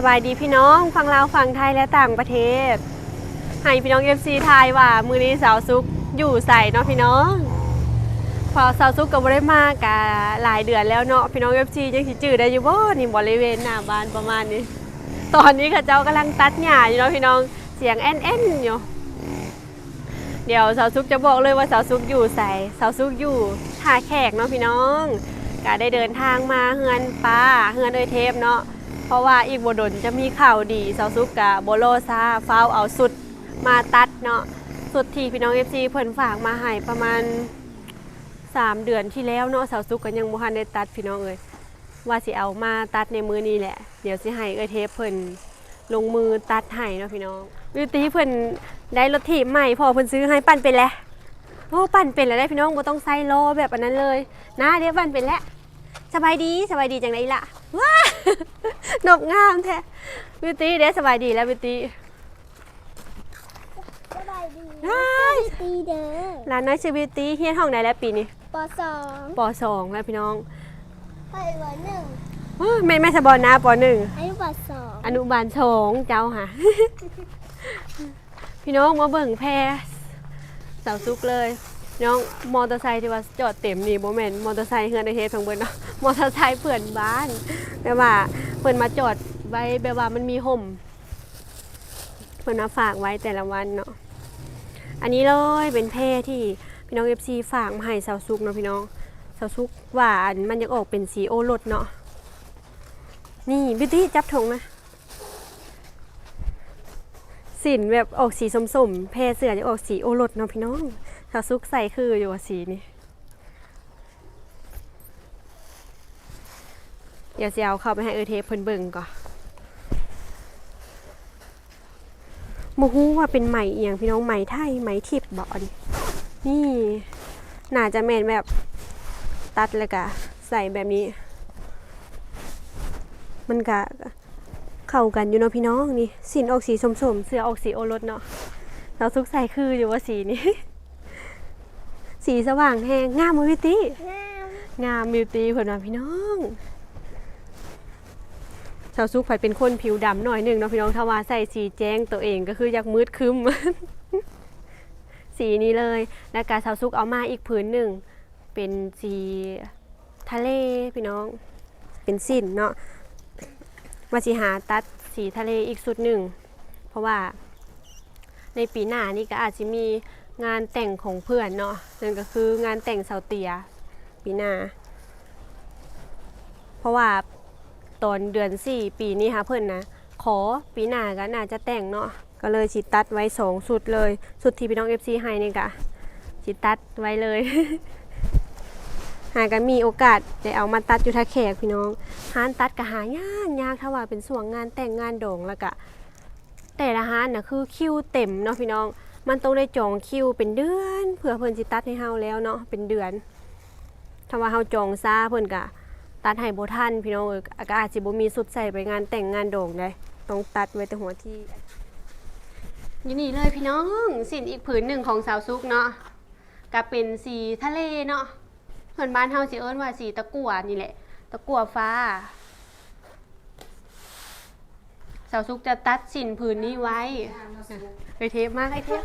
สบายดีพี่น้องฟังลาวฟังไทยและต่างประเทศ ให้พี่น้อง FC ทยว่า มือนี้สาวซุกอยู่ใส่เนาะพี่น้อง พอสาวซุกก็บ่ได้มากกะหลายเดือนแล้วเนาะพี่น้อง FC ยังสิจื้อได้อยู่บ่นี่บริเวณหน้าบ้านประมาณนี้ ตอนนี้เขาเจ้ากำลังตัดหญ้าอยู่เนาะพี่น้องเสียงแอนแอนอยู่เดี๋ยวสาวซุกจะบอกเลยว่าสาวซุกอยู่ใส่สาวซุกอยู่ท่าแขกเนาะพี่น้องก็ได้เดินทางมาเฮือนป้าเฮือนเอยเทปเนาะ เพราะว่าอีกบดนจะมีข่าวดีสาวซุกกับโบโลซาฟ้าวเอาสุดมาตัดเนาะสุดที่พี่น้องเอฟซีเพิ่นฝากมาให้ประมาณ 3 เดือนที่แล้วเนาะสาวซุกก็ยังบ่ทันได้ตัดพี่น้องเอ้ยว่าสิเอามาตัดในมือนี้แหละ เดี๋ยวสิให้เอยเทปเพิ่นลงมือตัดให้เนาะพี่น้องวิวตีเพิ่นได้รถถีบใหม่พอเพิ่นซื้อให้ปั่นเป็นแล้วโอ้ปั่นเป็นแล้วได้พี่น้องบ่ต้องใส่ล้อแบบอันนั้นเลยนะเดี๋ยวปั่นเป็นแล้ว สบายดีสบายดีจังไดล่ะว้านกงามแท้วิวตีเด้สบายดีแล้ววิวตีสบายดีได้ตีเด้อร้านน้อยชื่อวิวตีเฮียนห้องไหนแล้วปีนี้ปสองปสองแล้วพี่น้องไปวันหนึ่งโอ้ยแม่แม่สบอลนะปหนึ่งอายุปสองอนุบาลสองเจ้าค่ะ พี่น้องมาเบิ่งแพรเสาซุกเลย น้องมอเตอร์ไซค์ที่ว่าจอดเต็มนี่โมเมนมอเตอร์ไซค์เฮือนในเฮดทั้งเบิดเนาะมอเตอร์ไซค์เพื่อนบ้านแต่ว่าเพื่อนมาจอดไว้แบบว่ามันมีห่มเพื่อนมาฝากไว้แต่ละวันเนาะอันนี้เลยเป็นแพรที่พี่น้องเอฟซีฝากมาให้สาวซุกเนาะพี่น้องสาวซุกหวานมันยังออกเป็นสีโอรสเนาะนี่บิวตี้จับถงนะสินแบบออกสีส้มๆเพเสือจะออกสีโอรสเนาะพี่น้อง สาซุกใส่คืออยู่ว่าสีนี้เดี๋ยวสิเอาเข้าไปให้เออเทปเพิ่นเบิ่งก่อนโมฮู้ว่าเป็นไหมเอียงพี่น้องไหมไทยไหมทิพย์บอนนี่น่าจะแมนแบบตัดแล้วก็ใส่แบบนี้ มันก็เข้ากันอยู่เนาะพี่น้องนี่สินออกสีสมๆเสื้อออกสีโอรสเนาะเราซุกใส่คืออยู่ว่าสีนี้ สีสว่างแหงงามมือพี่ตี้งามงามบิวตี้เพิ่นว่าพี่น้องชาวซุกผัดเป็นคนผิวดำหน่อยหนึ่งเนาะพี่น้องถ้าว่าใส่สีแจ้งตัวเองก็คืออยากมืดครึ้มสีนี้เลยแล้วก็ชาวซุกเอามาอีกผืนหนึ่งเป็นสีทะเลพี่น้อง เป็นสินเนาะว่าสิหาตัดสีทะเลอีกสุดหนึ่งเพราะว่าในปีหน้านี่ก็อาจจะมี งานแต่งของเพื่อนเนาะนั่นก็คืองานแต่งเสาเตียปีหน้าเพราะว่าตอนเดือนสี่ปีนี้ค่ะเพื่อนนะขอปีหน้าก็น่าจะแต่งเนาะก็เลยสิตัดไว้สองสุดเลยสุดที่พี่น้องเอฟซีให้นี่กะสิตัดไว้เลย หากันมีโอกาสได้เอามาตัดอยู่ท่าแขกพี่น้องหานตัดก็หายากยากถ้าว่าเป็นส่วงงานแต่งงานโด่งแล้วก็แต่ละหานน่ะคือคิวเต็มเนาะพี่น้อง มันต้องได้จองคิวเป็นเดือนเผื่อเพิ่นสิตัดให้เฮาแล้วเนาะเป็นเดือนถ้าว่าเฮาจองซาเพิ่นก็ตัดให้บ่ทันพี่น้องอ้ยก็อาจสิบ่มีสุดใส่ไปงานแต่งงานโด่งได้ต้องตัดไว้แต่หัวที่ยู่นี่เลยพี่น้องสินอีกผืนหนึ่งของสาวซุกเนาะก็เป็นสีทะเลเนาะเพิ่นบ้านเฮาสิเอิ้นว่าสีตะกั่วนี่แหละ ตะกั่วฟ้า สาวซุกจะตัดสินผืนนี้ไว้ไปเทปมากไอเทป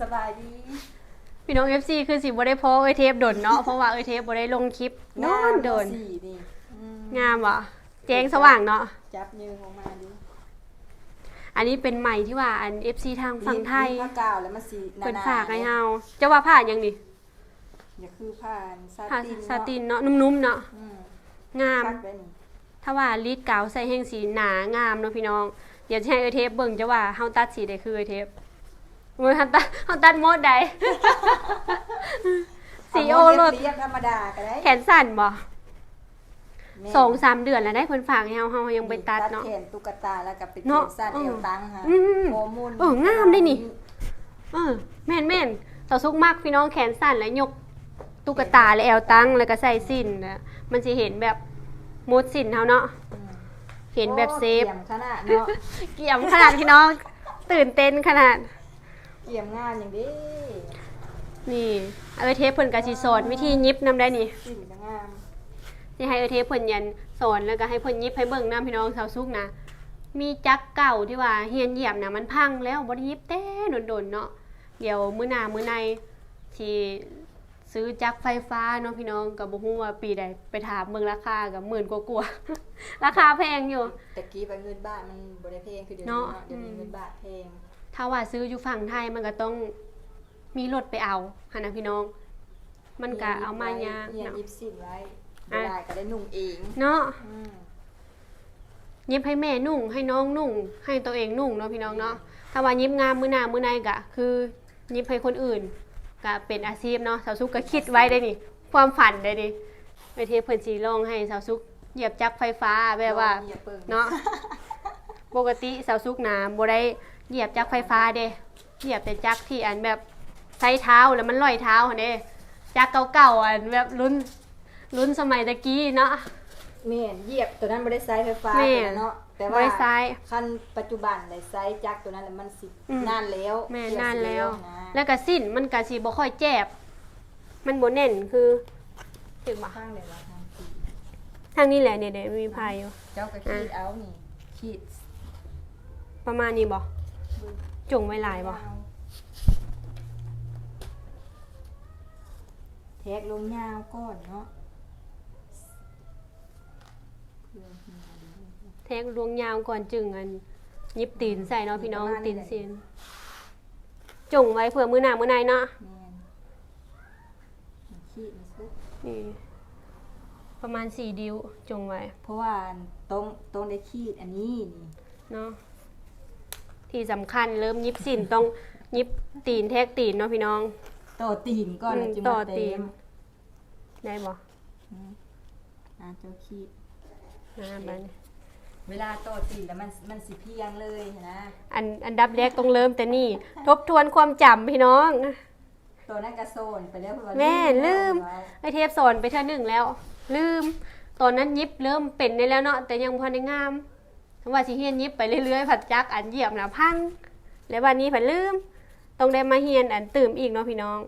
สบายดีพี่น้อง FC คือสิบ่ได้พอไอเทปโดนเนาะเพราะว่าไอเทปบ่ได้ลงคลิปนอนโดนสีนี่อืมงามว่ะแจ้งสว่างเนาะจับยืนออกมาดิอันนี้เป็นใหม่ที่ว่าอัน FC ทางฝั่งไทยผ้ากาวแล้วมันสีหนาๆเพิ่นฝากให้เฮาจะว่าผ้าหยังนี่อย่าคือผ้าซาผ้าตินซาตินเนาะนุ่มๆเนาะอืมงามคักได้นี่ ถ้าว่าลีดกาวใส่แห้งสีหนางามเนาะพี่น้อง เดี๋ยวจะให้ไอเทปเบิ่งจะว่าเฮาตัดสีใดคือไอเทปมือเฮาตัดเฮาตัดโมดใด สีโอรสเรียบธรรมดาก็ได้แขนสั้นบ่แม่สองสามเดือนแล้วได้เพิ่นฝากให้เฮาเฮายังไปตัดเนาะ แขนตุ๊กตาแล้วก็เป็นเนาะแขนสั้นอืเอมวตังค่ะอืมโฮอร์โมนเอองามได้นี่ เออแม่นแม่นต่อซุกมากพี่น้องแขนสั้นแล้วยกตุ๊กตาและแอวตั้งแล้วก็ใส่สิ้นนะมันสิเห็นแบบ มดสิ้นเฮาเนาะอืมเห็นแบบเซฟ โอ้เกี่ยมขนาดเนาะ เกี่ยมขนาดพี่น้อง ตื่นเต้นขนาด เกี่ยมงานอย่างนี้นี่เออเทปเพิ่นก็สิสอนวิธียิบนำได้นี่สีก็งามสิให้เอเทปเพิ่นยันสอนแล้วก็ให้เพิ่นยิบให้เบิ่งนํพี่น้องสาวสุกนะ มีจักรเก่าที่ว่าเฮียนเหยียบน่ะมันพังแล้วบ่ได้ยิบแต่โดนๆเนาะ เดี๋ยวมื้อหน้ามื้อในที่ ซื้อจักรไฟฟ้าเนาะพี่น้องก็บ่ฮู้ว่าปีใดไปถามเบิ่งราคาก็หมื่นกว่าๆราคาแพงอยู่ แต่กี้ไปเงินบาทมันบ่ได้แพงคือเดี๋ยวนี้เนาะเนาะเดี๋ยวนี้อืมเงินบาทแพงถ้าว่าซื้ออยู่ฝั่งไทยมันก็ต้องมีรถไปเอาหั่นนะพี่น้อง มันก็เอามายากเฮียเนาะยิบสินไว้อะบ่ได้ก็ได้นุ่งเองเนาะอืมยิบให้แม่นุ่ง ให้น้องนุ่ง ให้ตัวเองนุ่งเนาะพี่น้องเนาะถ้าว่ายิบงามมื้อหน้ามื้อในก็คือยิบให้คนอื่น ก็เป็นอาชีพเนาะสาวซุกก็คิดไว้ได้นี่ ความฝันได้ดิไปเทปเพิ่นสิลองให้สาวซุกเหยียบจักรไฟฟ้าแบบว่าเฮียเปิงเนาะปกติสาวซุกน้ำบ่ได้เหยียบจักรไฟฟ้าเด้เหยียบแต่จักรที่อันแบบใช้เท้าแล้วมันลอยเท้าหั่นเด้จักรเก่าๆอันแบบรุ่นรุ่นสมัยตะกี้เนาะ แม่นเหยียบตัวนั้นบ่ได้ใช้ไฟฟ้าแม่ตัวนั้นเนาะแต่บ่ว่าได้ใช้คันปัจจุบันได้ใช้จักรตัวนั้นแล้วมันสิอืมนานแล้วแม่เกี่ยนานแล้วนะ แล้วก็สิ้นมันก็สิบ่ค่อยแจบมันบ่แน่นคือถึงบ่ข้างเลยว่าทางสีทางนี้แหละเนี่ยเดี๋ยวมีพายอยู่ เจ้าก็ขีดเอานี่ขีดประมาณนี้บ่จงไว้หลายบ่แทกลงยาวก่อนเนาะเพื่อให้มันแทงลวงยาวก่อนจึงอันยิบตีนใส่เนาะพี่น้องตีนเสียน จงไว้เผื่อมื้อหน้ามื้อในเนาะแม่นมันขีดมันซุกนี่ประมาณสี่ดิวจงไว้เพราะว่าตรงตรงได้ขีดอันนี้นี่เนาะที่สำคัญเริ่มยิบสินต้องยิบตีนแทกตีนเนาะพี่น้องต่อตีนก่อนอืมแล้วจึงต่อมาตีเต็นมได้บ่อืมอ่าเจ้าขีดอ่าบัดนี้ เวลาต่อตีนแล้วมันมันสิเพียงเลยนะ อันอันดับแรกต้องเริ่มแต่นี่ ทบทวนความจำพี่น้อง ตัวนั้นกระโซนไปแล้วเพราะว่าแม่ลืม เอาไว้ไอเทปสอนไปเท่าหนึ่งแล้ว ลืม ตอนนั้นยิบเริ่มเป็นได้แล้วเนาะแต่ยังพอได้งามทั้งว่าสิเฮียนยิบไปเรื่อยๆผัดจักอันเหยียบนะพัง แล้ววันนี้ผัดลืมต้องได้มาเฮียนอันตื่มอีกเนาะพี่น้อง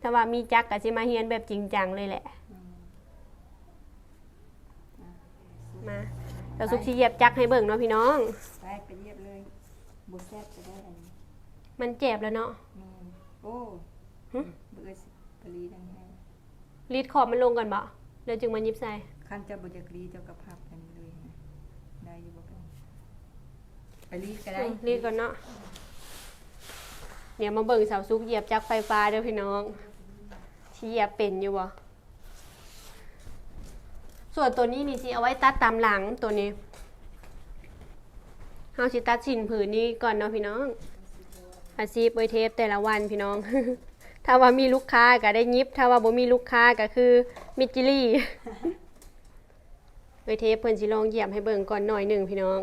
ถ้าว่ามีจักก็สิมาเฮียนแบบจริงจังเลยแหละ อืมมา เราสุกสิเหยียบจักให้เบิ่งเนาะพี่น้อง ไปไปเยียบเลยบุแซ่บจะได้อันนี้มันเจ็บแล้วเนาะแม่นโอ้หึ เบื่อสิกะลีดังไงรีดขอบมันลงก่อนบ่เดี๋ยวจึงมายิบใส่ ขั้นเจ้าบุจักรีเจ้ากับภาพกันเลยนะได้อยู่บ่เป็นไปรีดก็ได้อืมรีดก่อนเนาะ เดี๋ยวมาเบิ่งสาวซุกเหยียบจักไฟฟ้าเด้อพี่น้องที่เหยียบเป็นอยู่บ่ ส่วนตัวนี้นี่สิเอาไว้ตัดตามหลังตัวนี้เฮาสิตัดสินผืนนี้ก่อนเนาะพี่น้อง อาชีพไว้เทปแต่ละวันพี่น้อง ถ้าว่ามีลูกค้าก็ได้ยิบ ถ้าว่าบ่มีลูกค้าก็คือมิดจิลี่ไว้เทปเพิ่นสิลองเหยียบให้เบิ่งก่อนหน่อยหนึ่งพี่น้อง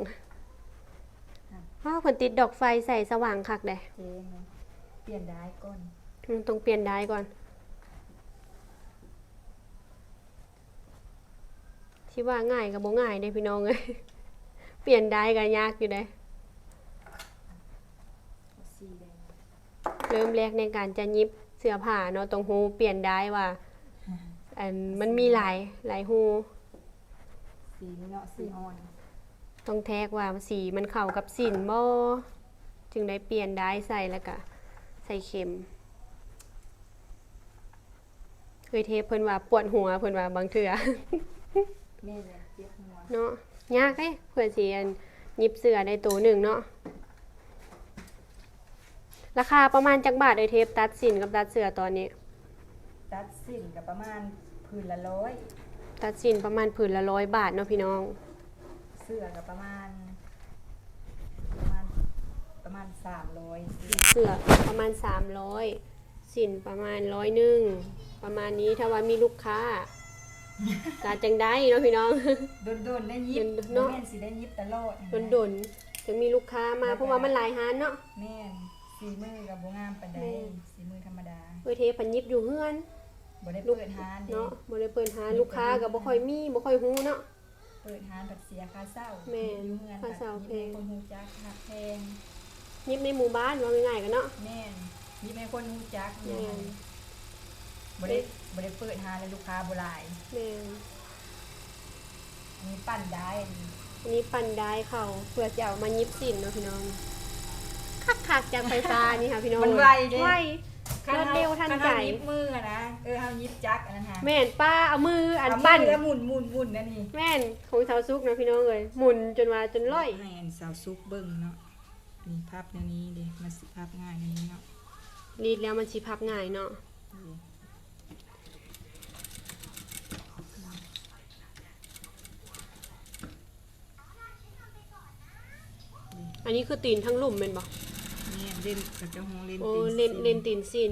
อ้าวเพิ่นติดดอกไฟใส่สว่างคักเด้เจงนะเปลี่ยนได้ก่อนอืมต้องเปลี่ยนได้ก่อน ที่ว่าง่ายกับบ่ง่ายเด้พี่น้องเอ้ยเปลี่ยนได้ก็ยากอยู่เด้เอาสีแดงเริ่มแรกในการจะยิบเสื้อผ้าเนาะตรงหูเปลี่ยนได้ว่าอันมันมีหลายหลายหูสีนี่เนาะสีอ่อน ต้องแทกว่าสีมันเข้ากับสินบ่จึงได้เปลี่ยนได้ใส่แล้วก็ใส่เข็มเคยเทปเพิ่นว่าปวดหัวเพิ่นว่าบางเทื่อ แม่เลยเจี๊ยบหัวเนาะยากเด้เพื่อสิอันหยิบเสื้อได้ตัวหนึ่งเนาะราคาประมาณจักบาทเลยเทปตัดสินกับตัดเสื้อตอนนี้ ตัดสินกับประมาณพื้นละร้อยตัดสินประมาณผืนละร้อยบาทเนาะพี่น้อง เสื้อกับประมาณ ประมาณประมาณสามร้อยเสื้อประมาณ300สินประมาณร้อยหนึ่งประมาณนี้ถ้าว่ามีลูกค้า กาจังได้เนาะพี่น้อง โดนๆได้ยิบเนาะ แม่นสิได้ยิบตลอดดนดนๆจะมีลูกค้ามาเพราะว่ามันหลายฮานเนาะแม่นสีมือกับบ่งามปานใดแม่นสีมือธรรมดาเพื่อเทพันยิบอยู่เฮือนบ่ได้ลูกเปิดร้านเด้เนาะบ่ได้เปิดหานลูกค้าก็บ่ค่อยมีบ่ค่อยฮู้เนาะ เปิดร้านผัดเสียค่าเช่าแม่นอยู่เงินค่าเช่าแพงยิบให้คนฮู้จักหักแพงยิบในหมู่บ้านว่าง่ายๆกันเนาะ แม่นยิบให้คนฮู้จักแม่น บ่ได้บ่ได้เปิดร้านแล้วลูกค้าบ่หลายแม่นมีปั่นได้อันนี้อันนี้ปั่นได้เขาเพื่อจะเอามายิบสินเนาะพี่น้องคักๆจากไฟฟ้านี่ค่ะพี่น้องมันไวเด้ไวรวดเร็วทันใจคัเฮายิบมืออะนะเออเฮายิบจักอันนั้นฮะแม่นป้าเอามืออันเามืปั้นแล้วหมุนหมุนหมุนนั่นนี่แม่นของชาวซุกนะพี่น้องเอ้ยหมุนจนว่าจนร้อย ให้อันสาวซุกเบิ่งเนาะนี่ภาพแนวนี้ดิมันสิภาพง่ายแนวนี้เนาะรีดแล้วมันสิพับง่ายเนาะนี่ อันนี้คือตีนทั้งหลุมแม่นบ่นี่เล่นกับเจ้าของเล่นโอ้ตีเล่นสิเล่นตีนสิน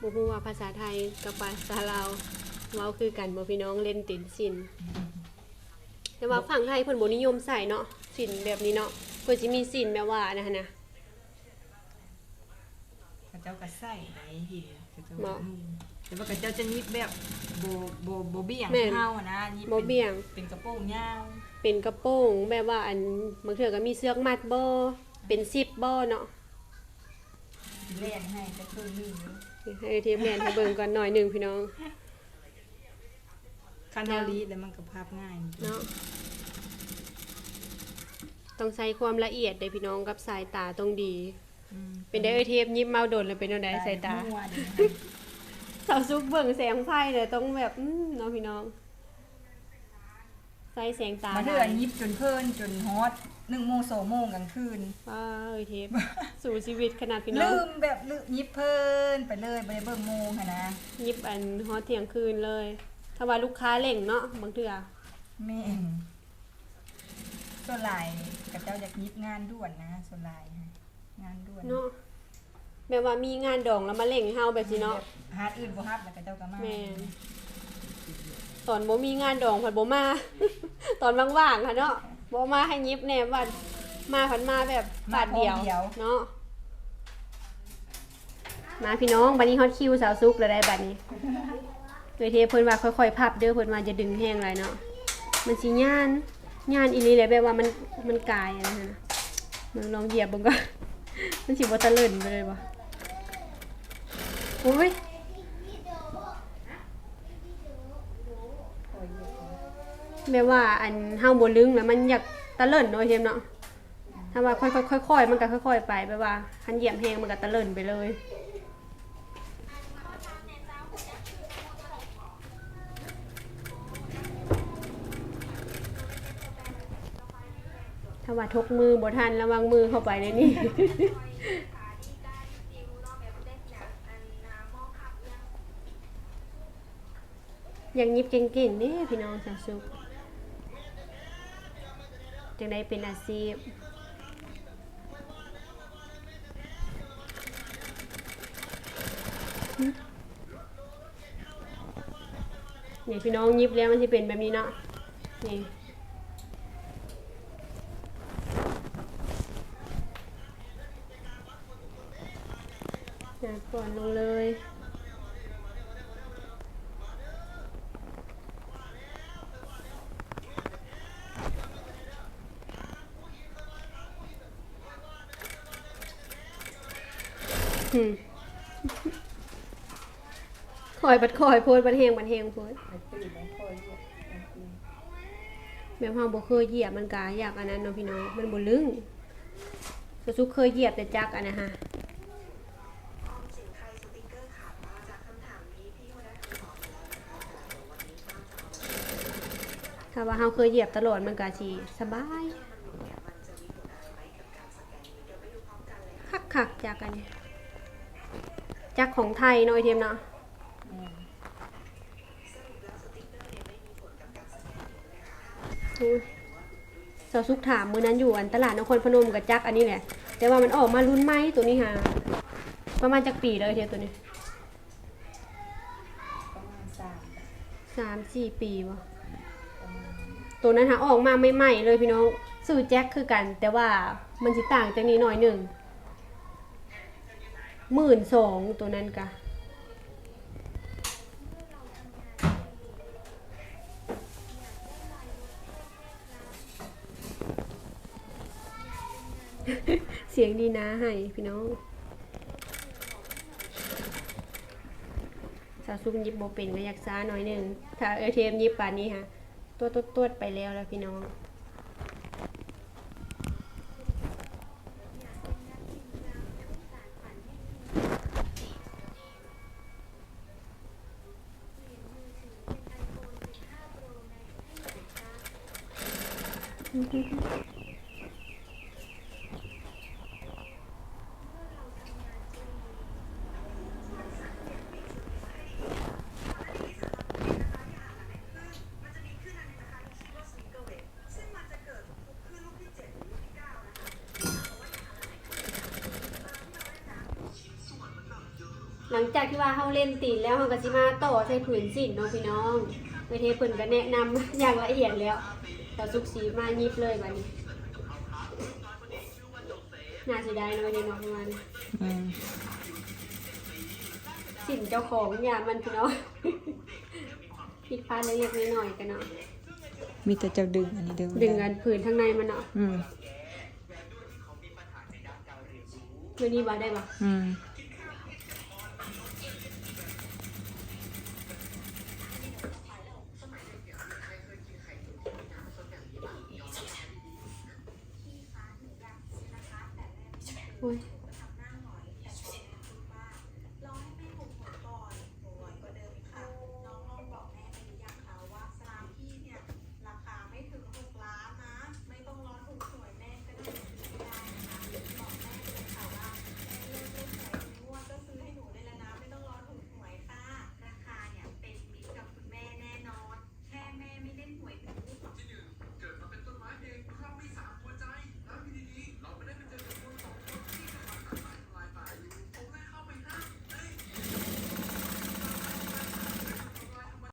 บ่ฮู้ว่าภาษาไทยกับภาษาลาวเว้าคือกันบ่พี่น้องเล่นตีนสินแต่ว่าฝั่งไทยเพิ่นบ่นิยมใส่เนาะสินแบบนี้เนาะเพิ่นสิมีสินแบบว่านะฮะนะกับเจ้าก็ใส่ไหนหินกับเจ้าเนาะอืมแต่ว่ากับเจ้าจะยิบแบบโบโบโบเบี่ยงแม่นเท้าอะนะยิบบ่เป็นเบี่ยงเป็นกระโปรงยาว เป็นกระโปรงแบบว่าอันบางเทื่อก็มีเสือกมัดบ่เป็นซิปบ่เนาะเล่นให้จะคือลืมอยู่ให้เทียบแม่นให้เบิ่งก่อนหน่อยหนึงพี่น้องคันเทาลีแล้วมันก็ภาพง่ายเนาะต้องใช้ความละเอียดเด้พี่น้องกับสายตาต้องดี อืมเป็นได้เอ้ยเทปยิบเมาโดนแล้วเป็นจังได๋สายตา มั่วดีนะสาวซุกเบิ่งแสงไฟเลยต้องแบบอืมเนาะพี่น้อง ใส่แสงตามาเดือนยิบจนเพลินจนฮอตหนึ่งโมงสองโมงกลางคืนว้าเอ้ยเทปสู่ชีวิตขนาดพี่น้อลืงมแบบลืมยิบเพลินไปเลยไปเลยเบิ่งโมงค่ะนะยิบอันฮอตเที่ยงคืนเลย ถ้าว่าลูกค้าเล่งเนาะบางเทื่อแม่นส่วนหลายกับเจ้าอยากยิบงานด่วนนะส่วนหลายฮะงานด่วนเนาะแบบว่ามีงานดองแล้วมาเล่งให้เฮาแบบนี้เนาะฮาร์ดอื่นบ่ฮับแล้วกับเจ้าก็มาแม่น ตอนบ่มีงานดองผัดบ่มา ตอนว่างๆค่ะเนาะบ่มาให้ยิบแหน่ว่ามาผัดมาแบบบาทเดียว เนาะมาพี่น้องบัดนี้ฮอตคิวสาวซุกแล้วได้บัดนี้โดยเทเพิ่นว่าค่อยๆพับเด้อเพิ่นว่าจะดึงแห้งหลายเนาะมันสิย่านย่านอีหลีแหละแบบว่ามันมันกายอะไรนะมึงลองเหยียบเบิ่งก่อน มันสิบ่ตะเลิ่นไปเลยบ่โอ้ย แบบว่าอันเฮาบ่ลึงแล้วมันอยากตะเลิ่นเนาะเทมเนาะถ้าว่าค่อยๆค่อยๆมันก็ค่อย ๆ ไปแบบว่าคันเหยียบแฮงมันก็ตะเลิ่นไปเลยถ้าว่าทกมือบ่ทันระวังมือเข้าไปในนี่อย่างยิบเก่งๆนี่พี่น้องสาวสุข จังได้เป็นอาชีพนี่พี่น้องยิบแล้วมันจะเป็นแบบนี้เนาะนี่นะก่อนลงเลย คอยบัดคอยโพดบัดเฮงบัดเฮงโพดไปตื่นไปคอยอยู่ไปตื่นแบบเฮาบ่เคยเหยียบมันกาอยากอันนั้นเนาะพี่น้องมันบ่ลึงก็สุกเคยเหยียบแต่จักอันนะฮะถ้าว่าเฮาเคยเหยียบตลอดมันก็สิสบายคักๆจักอันนี้ จักของไทยนาะไอเทียมเนาะแม่นอุ๊ยสาวซุกถามมือนั้นอยู่อันตลาดนครพนมกับจักอันนี้แหละ แต่ว่ามันออกมารุ่นไหมตัวนี้ฮะประมาณจักปีเลยเทียตัวนี้ประมาณสามสี่ปีวะตัวนั้นฮะออกมาใหม่ๆเลยพี่น้องซื้อแจ็คคือกัน แต่ว่ามันสิต่างจากนี้หน่อยหนึ่ง หมื่นสองตัวนั้นกะเสียงดีนะให้พี่น้องสาวซุกยิบโบเป็นก็อยากซ่าหน่อยหนึ่งถ้าเอเทมยิบป่านนี้ฮะตัวตัวตัวไปแล้วแล้วพี่น้อง จากที่ว่าเฮาเล่นตีนแล้วเฮาก็สิมาต่อใช้ผืนสิ้นเนาะพี่น้องไปเทเพิ่นก็แนะนำอย่างละเอียดแล้วแต่สุกสีมายิบเลยบัดนี้น่าเสียดายเนาะเนี่ยเนาะประมาณนี้อืมสินเจ้าของอย่ามันพี่น้องผิดพลาดเล็กๆน้อยๆกันเนาะมีแต่เจ้าดึงอันนี้ดึงดึงอันผืนข้างในมันเนาะอืมมือนี้บ่ได้บ่อืม